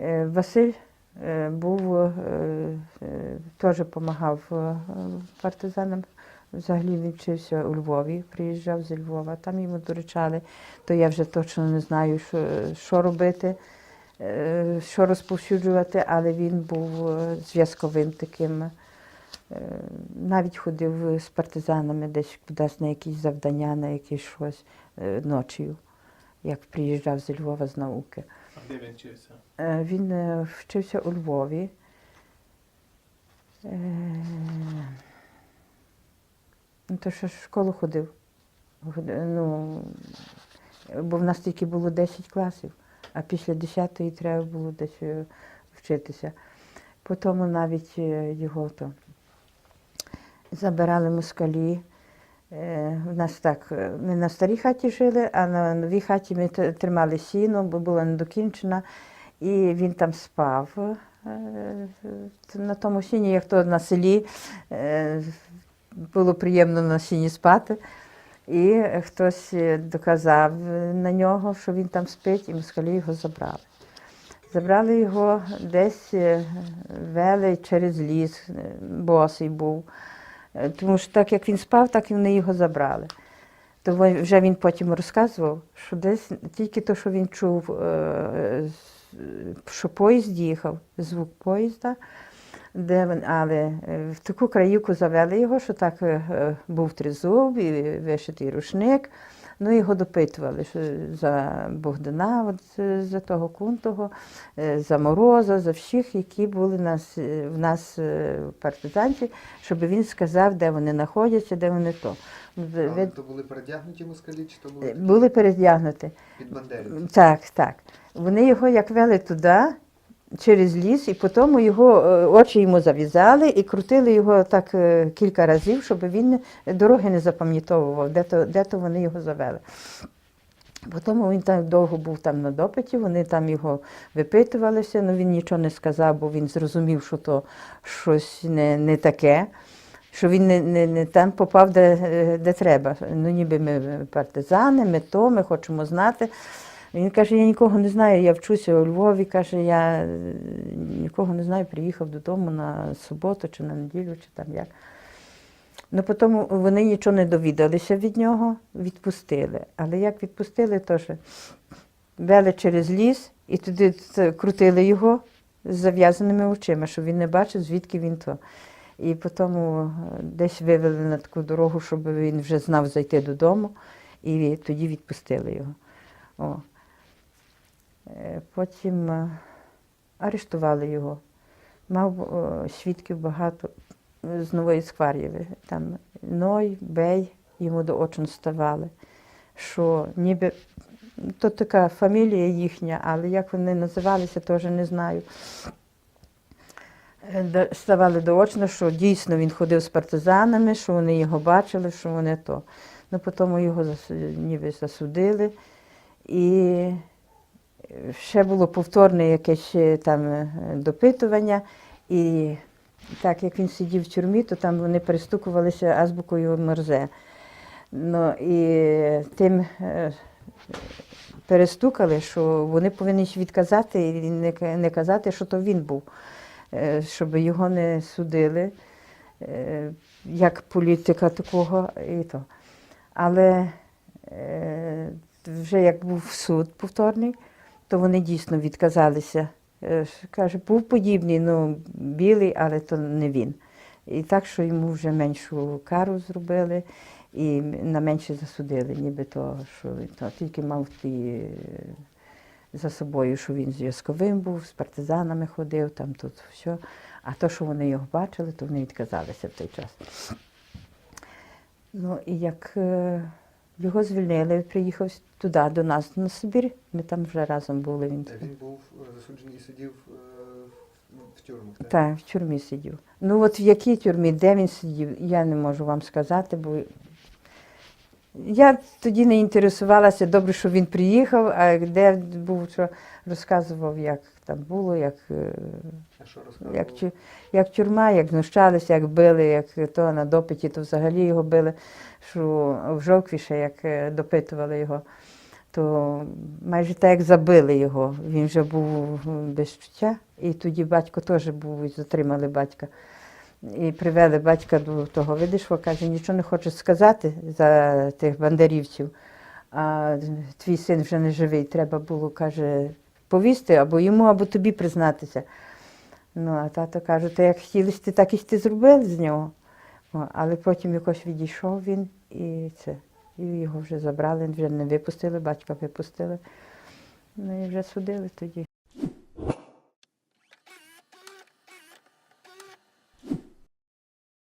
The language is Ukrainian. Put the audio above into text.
Е, Василь е, був, е, теж допомагав партизанам. Взагалі він вчився у Львові, приїжджав зі Львова, там йому доручали, то я вже точно не знаю, що, що робити, що розповсюджувати, але він був зв'язковим таким. Навіть ходив з партизанами десь кудись на якісь завдання, на якесь щось ночею, як приїжджав зі Львова з науки. А де він вчився? Е, Він е, вчився у Львові. Е, Ну, то ж в школу ходив. Ну, бо в нас тільки було 10 класів, а після 10-ї треба було десь вчитися. Потім навіть його то забирали москалі. Е, В нас так, е, ми на старій хаті жили, а на новій хаті ми тримали сіно, бо була недокінчена, і він там спав. е, На тому сіні, як то на селі, було приємно на сіні спати. І хтось доказав на нього, що він там спить, і москалі його забрали. Забрали його десь вели через ліс, босий був. Е, Тому що так як він спав, так і вони його забрали. То вже він потім розказував, що десь тільки то, що він чув, е, що поїзд їхав, звук поїзда, де він, але е, в таку краївку завели його, що так був тризуб і вишитий рушник. Ну, його допитували що за Богдана, от, е, за того кунтого, е, за Мороза, за всіх, які були нас, в нас е, партизанці, щоб він сказав, де вони знаходяться, де вони то. Але то були передягнуті москалі, чи то були Були передягнуті. під бандерівців? Так, так. Вони його як вели туди, через ліс, і потім його е, очі йому зав'язали і крутили його так е, кілька разів, щоб він дороги не запам'ятовував, де то, де то вони його завели. Потім він так довго був там на допиті, вони там його випитувалися, але він нічого не сказав, бо він зрозумів, що то щось не, не таке, що він не, не, не там попав, де, е, де треба. Ну, ніби ми партизани, ми то, ми хочемо знати. Він каже, я нікого не знаю, я вчуся у Львові, каже, я е, нікого не знаю, приїхав додому на суботу чи на неділю, чи там як. Ну, потім вони нічого не довідалися від нього, відпустили. Але як відпустили, то ж вели через ліс і туди крутили його з зав'язаними очима, щоб він не бачив, звідки він то. І потім е, десь вивели на таку дорогу, щоб він вже знав зайти додому, і тоді відпустили його. О. Е, Потім е, арештували його. Мав е, свідків багато з Нової Скварєви. Там Ной, Бей йому до очин ставали. Що ніби то така фамілія їхня, але як вони називалися, теж не знаю. Ставали доочно, що дійсно він ходив з партизанами, що вони його бачили, що вони то. Ну, потім його ніби засудили. І ще було повторне якесь е, там е, допитування. І так як він сидів в тюрмі, то там вони перестукувалися азбукою Морзе. Ну і тим е, перестукали, що вони повинні відказати і не, казати, що то він був, щоб його не судили як політика такого і то. Але вже як був суд повторний, то вони дійсно відказалися. Е, Каже, був подібний, ну білий, але то не він. І так, що йому вже меншу кару зробили і на менше засудили, ніби то, що він то, тільки мав ті е, за собою, що він зв'язковим був, з партизанами ходив, там тут все. А то, що вони його бачили, то вони відказалися в той час. Ну і як е, його звільнили, приїхав туди, до нас на Сибір, ми там вже разом були. Він Він був е, засуджений і сидів е, в- тюрмі? так? так, в тюрмі сидів. Ну от в якій тюрмі, де він сидів, я не можу вам сказати, бо я тоді не інтересувалася, добре, що він приїхав, а де був, що розказував, як там було, як, е, що як, як тюрма, як знущалися, як били, як то на допиті, то взагалі його били, що в жовкві ще як е, допитували його. то майже так як забили його. Він вже був без чуття, і тоді батько теж був, затримали батька. І привели батька до того Видишва, каже, нічого не хоче сказати за тих бандерівців. А твій син вже не живий, треба було, каже, повісти або йому, або тобі признатися. Ну, а тато каже, то як хотіли ти, так і ти зробили з нього. Але потім якось відійшов він і це. І його вже забрали, вже не випустили, батька випустили. Ну і вже судили тоді.